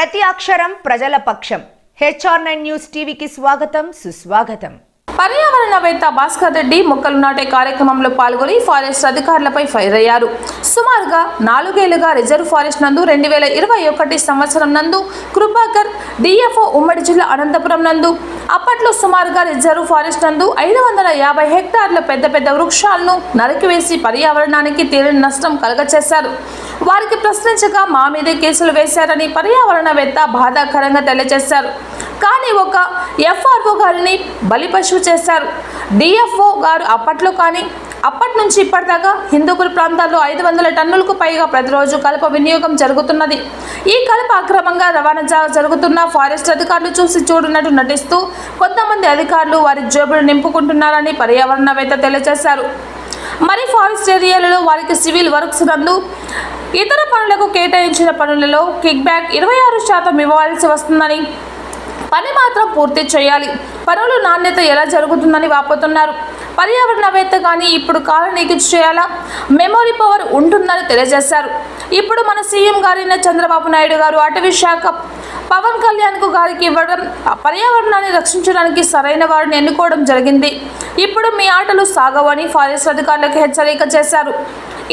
ప్రతి అక్షరం ప్రజల పక్షం. హెచ్ఆర్ నైన్ న్యూస్ టీవీకి స్వాగతం సుస్వాగతం. పర్యావరణవేత్త భాస్కర్ రెడ్డి మొక్కలు నాటే కార్యక్రమంలో పాల్గొని ఫారెస్ట్ అధికారులపై ఫైర్ అయ్యారు. సుమారుగా నాలుగేళ్ళుగా రిజర్వ్ ఫారెస్ట్ నందు రెండు వేల ఇరవై ఒకటి సంవత్సరం నందు కృపాకర్ డిఎఫ్ఓ ఉమ్మడి జిల్లా అనంతపురం నందు. అప్పట్లో సుమారుగా రిజర్వ్ ఫారెస్ట్ నందు ఐదు వందల యాభై హెక్టార్ల పెద్ద పెద్ద వృక్షాలను నరికివేసి పర్యావరణానికి తీరని నష్టం కలగచేశారు. వారికి ప్రశ్నించగా మా మీదే కేసులు వేశారని పర్యావరణవేత్త బాధాకరంగా తెలియజేశారు. కానీ ఒక ఎఫ్ఆర్ఓ గారిని బలిపశువు చేశారు. డిఎఫ్ఓ గారు అప్పట్లో కానీ అప్పటి నుంచి ఇప్పటిదాకా హిందూపుర ప్రాంతాల్లో ఐదు వందల టన్నులకు పైగా ప్రతిరోజు కలప వినియోగం జరుగుతున్నది. ఈ కలప అక్రమంగా రవాణా జరుగుతున్న ఫారెస్ట్ అధికారులు చూసి చూడనట్టు నటిస్తూ కొంతమంది అధికారులు వారి జేబులు నింపుకుంటున్నారని పర్యావరణవేత్త తెలియజేశారు. మరి ఫారెస్ట్ ఏరియాలలో వారికి సివిల్ వర్క్స్ నందు ఇతర పనులకు కేటాయించిన పనులలో కిక్ బ్యాక్ ఇరవై ఆరు శాతం ఇవ్వవలసి వస్తుందని పని మాత్రం పూర్తి చేయాలి. పనులు నాణ్యత ఎలా జరుగుతుందని వాపోతున్నారు. పర్యావరణవేత్త కానీ ఇప్పుడు కాలనీకి చేయాలా? మెమొరీ పవర్ ఉంటుందని తెలియజేశారు. ఇప్పుడు మన సీఎం గారైన చంద్రబాబు నాయుడు గారు అటవీ శాఖ పవన్ కళ్యాణ్కు గారికి ఇవ్వడం పర్యావరణాన్ని రక్షించడానికి సరైన వారిని ఎన్నుకోవడం జరిగింది. ఇప్పుడు మీ ఆటలు సాగవని ఫారెస్ట్ అధికారులకు హెచ్చరిక చేశారు.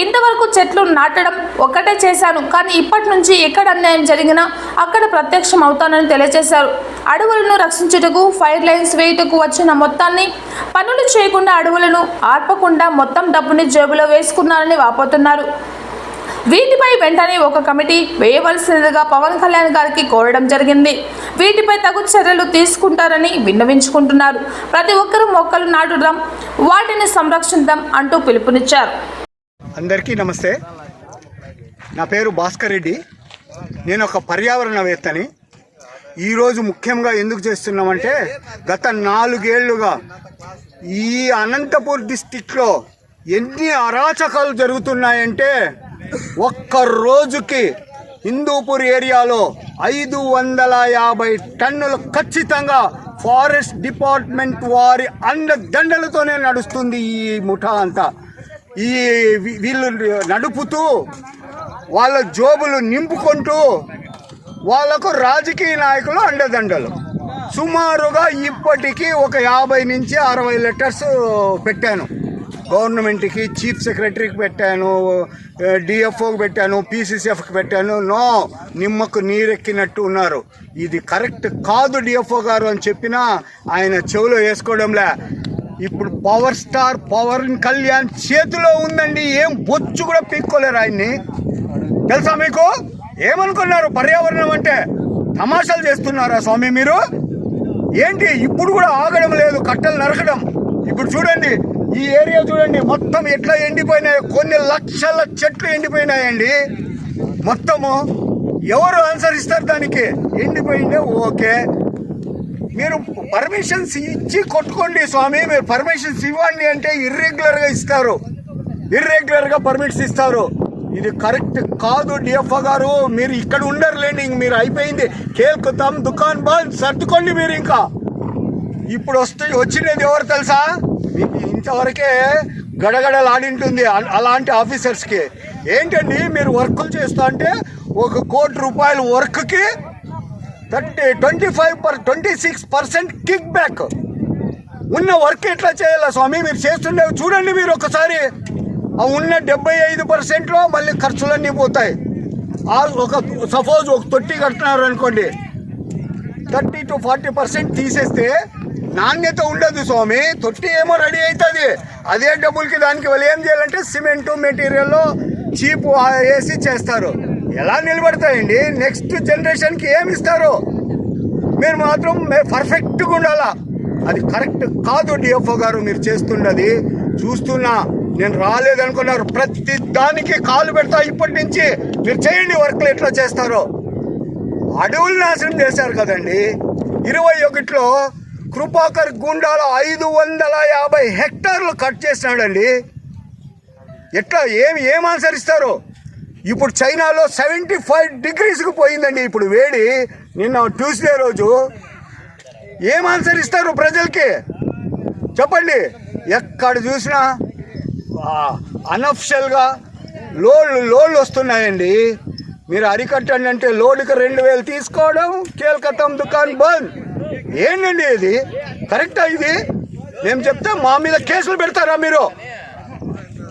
ఇంతవరకు చెట్లు నాటడం ఒక్కటే చేశాను కానీ ఇప్పటి నుంచి ఎక్కడ అన్యాయం జరిగినా అక్కడ ప్రత్యక్షం అవుతానని తెలియజేశారు. అడవులను రక్షించుటకు ఫైర్ లైన్స్ వేయుటకు వచ్చిన మొత్తాన్ని పనులు చేయకుండా అడవులను ఆర్పకుండా మొత్తం డబ్బుని జేబులో వేసుకున్నారని వాపోతున్నారు. వీటిపై వెంటనే ఒక కమిటీ వేయవలసినదిగా పవన్ కళ్యాణ్ గారికి కోరడం జరిగింది. వీటిపై తగు చర్యలు తీసుకుంటారని విన్నవించుకుంటున్నారు. ప్రతి ఒక్కరూ మొక్కలు నాటుదాం వాటిని సంరక్షిద్దాం అంటూ పిలుపునిచ్చారు. అందరికీ నమస్తే. నా పేరు భాస్కర్ రెడ్డి. నేను ఒక పర్యావరణవేత్తని. ఈరోజు ముఖ్యంగా ఎందుకు చేస్తున్నామంటే గత నాలుగేళ్ళుగా ఈ అనంతపూర్ డిస్టిక్లో ఎన్ని అరాచకాలు జరుగుతున్నాయంటే ఒక్క రోజుకి హిందూపూర్ ఏరియాలో ఐదు వందల యాభై టన్నులు ఖచ్చితంగా ఫారెస్ట్ డిపార్ట్మెంట్ వారి అండదండలతోనే నడుస్తుంది ఈ ముఠా అంతా. ఈ వీ- వీళ్ళు నడుపుతూ వాళ్ళ జోబులు నింపుకుంటూ వాళ్ళకు రాజకీయ నాయకులు అండదండలు. సుమారుగా ఇప్పటికీ ఒక యాభై నుంచి అరవై లెటర్స్ పెట్టాను. గవర్నమెంట్కి చీఫ్ సెక్రటరీకి పెట్టాను డిఎఫ్ఓకి పెట్టాను పీసీసీఎఫ్కి పెట్టాను. నో నిమ్మకు నీరెక్కినట్టు ఉన్నారు. ఇది కరెక్ట్ కాదు డిఎఫ్ఓ గారు అని చెప్పినా ఆయన చెవులో వేసుకోవడంలే. ఇప్పుడు పవర్ స్టార్ పవర్ కళ్యాణ్ చేతిలో ఉందండి. ఏం బొచ్చు కూడా పీక్కోలేరు ఆయన్ని. తెలుసా మీకు? ఏమనుకున్నారు? పర్యావరణం అంటే తమాషాలు చేస్తున్నారా స్వామి మీరు? ఏంటి? ఇప్పుడు కూడా ఆగడం లేదు కట్టలు నరకడం. ఇప్పుడు చూడండి ఈ ఏరియా చూడండి మొత్తం ఎట్లా ఎండిపోయినాయి. కొన్ని లక్షల చెట్లు ఎండిపోయినాయండి. మొత్తము ఎవరు ఆన్సర్ ఇస్తారు దానికి? ఎండిపోయిందే ఓకే. మీరు పర్మిషన్స్ ఇచ్చి కొట్టుకోండి స్వామి మీరు పర్మిషన్స్ ఇవ్వండి అంటే ఇర్రెగ్యులర్గా ఇస్తారు. ఇర్రెగ్యులర్గా పర్మిట్స్ ఇస్తారు. ఇది కరెక్ట్ కాదు డిఎఫ్ఓ గారు. మీరు ఇక్కడ ఉండరులేండి ఇంక మీరు అయిపోయింది. కేల్కుతాం దుకాన్ బంద్ సర్దుకోండి మీరు ఇంకా. ఇప్పుడు వస్తే వచ్చినది ఎవరు తెలుసా? మీకు ఇంతవరకే గడగడలాడింటుంది అలాంటి ఆఫీసర్స్కి ఏంటండి మీరు వర్కులు చేస్తా అంటే ఒక కోటి రూపాయల వర్క్కి thirty twenty five per twenty six percent kick back ఉన్న వర్క్ ఎట్లా చేయాలా స్వామి? మీరు చేస్తుండేవి చూడండి మీరు ఒకసారి. ఆ ఉన్న డెబ్బై ఐదు పర్సెంట్లో మళ్ళీ ఖర్చులన్నీ పోతాయి. ఆ ఒక సపోజ్ ఒక తొట్టి కడుతున్నారు అనుకోండి. థర్టీ టు ఫార్టీ పర్సెంట్ తీసేస్తే నాణ్యత ఉండదు స్వామి. తొట్టి ఏమో రెడీ అవుతుంది అదే డబ్బులకి దానికి వాళ్ళు ఏం చేయాలంటే సిమెంటు మెటీరియల్ చీప్ వేసి చేస్తారు. ఎలా నిలబడతాయండి? నెక్స్ట్ జనరేషన్కి ఏమి ఇస్తారు? మీరు మాత్రం పర్ఫెక్ట్గా ఉండాలా? అది కరెక్ట్ కాదు డిఎఫ్ఓ గారు మీరు చేస్తున్నది. చూస్తున్నా నేను రాలేదనుకున్నారు. ప్రతి దానికి కాలు పెడతా ఇప్పటి నుంచి. మీరు చేయండి వర్క్లు ఎట్లా చేస్తారో. అడవులు నాశనం చేశారు కదండి. ఇరవై ఒకటిలో కృపాకర్ గుండాల ఐదు వందల యాభై హెక్టార్లు కట్ చేసినాడండి. ఎట్లా ఏమి ఏం అనుసరిస్తారు ఇప్పుడు చైనాలో సెవెంటీ ఫైవ్ డిగ్రీస్కి పోయిందండి ఇప్పుడు వేడి. నిన్న ట్యూస్డే రోజు. ఏం ఆన్సర్ ఇస్తారు ప్రజలకి? చెప్పండి. ఎక్కడ చూసినా అనఫిషియల్గా లోన్లు లోన్లు వస్తున్నాయండి. మీరు అరికట్టండి అంటే లోడుకి రెండు వేలు తీసుకోవడం కేల్కతం దుకాన్ బంద్. ఏంటండి ఇది? కరెక్టా ఇది? మేము చెప్తే మా మీద కేసులు పెడతారా మీరు?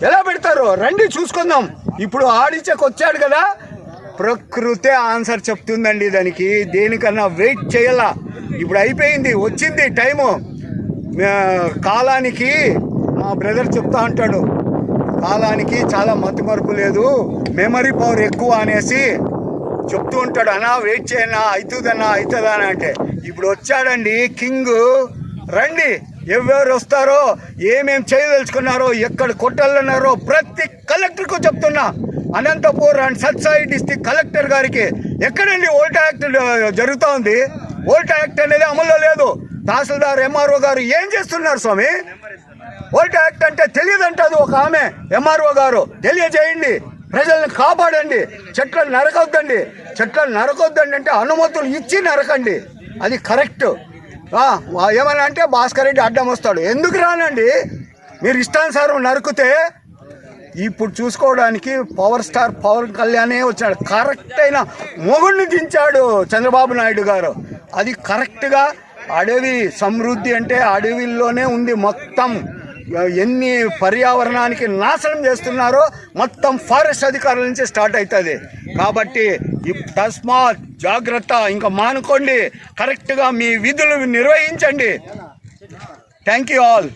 ఎలా పెడతారు? రండి చూసుకుందాం. ఇప్పుడు ఆడిచకు వచ్చాడు కదా? ప్రకృతే ఆన్సర్ చెప్తుందండి దానికి. దేనికన్నా వెయిట్ చేయాల. ఇప్పుడు అయిపోయింది వచ్చింది టైము. కాలానికి మా బ్రదర్ చెప్తా అంటాడు కాలానికి చాలా మతిమరుపు లేదు మెమరీ పవర్ ఎక్కువ అనేసి చెప్తూ ఉంటాడు. అన్నా వెయిట్ చేయనా అవుతుందన్నా అవుతుందా అంటే. ఇప్పుడు వచ్చాడండి కింగ్. రండి. ఎవరు వస్తారో ఏమేం చేయదలుచుకున్నారో ఎక్కడ కొట్టాలన్నారో ప్రతి కలెక్టర్కు చెప్తున్నా. Anantapur and Sathya Sai district collector గారికి ఎక్కడండి ఓల్ట్ యాక్ట్ జరుగుతూ ఉంది? ఓల్ట్ యాక్ట్ అనేది అమల్లో లేదు. తహసీల్దార్ ఎంఆర్ఓ గారు ఏం చేస్తున్నారు స్వామి? ఓల్ట్ యాక్ట్ అంటే తెలియదంటది ఒక ఆమె ఎంఆర్ఓ గారు. తెలియజేయండి. ప్రజల్ని కాపాడండి. చెట్లను నరకొద్దండి చెట్లను నరకొద్దండి అంటే అనుమతులు ఇచ్చి నరకండి. అది కరెక్ట్. ఏమని అంటే భాస్కర్ రెడ్డి అడ్డం వస్తాడు. ఎందుకు రానండి? మీరు ఇష్టానుసారం నరుకుతే ఇప్పుడు చూసుకోవడానికి పవర్ స్టార్ పవన్ కళ్యాణే వచ్చాడు కరెక్ట్ అయిన మొగుడిని దించాడు చంద్రబాబు నాయుడు గారు. అది కరెక్ట్గా అడవి సమృద్ధి అంటే అడవిల్లోనే ఉంది మొత్తం. ఎన్ని పర్యావరణానికి నాశనం చేస్తున్నారో మొత్తం ఫారెస్ట్ అధికారుల నుంచి స్టార్ట్ అవుతుంది. కాబట్టి తస్మాత్ జాగ్రత్త ఇంకా మానుకోండి. కరెక్ట్గా మీ విధులు నిర్వహించండి. Thank you all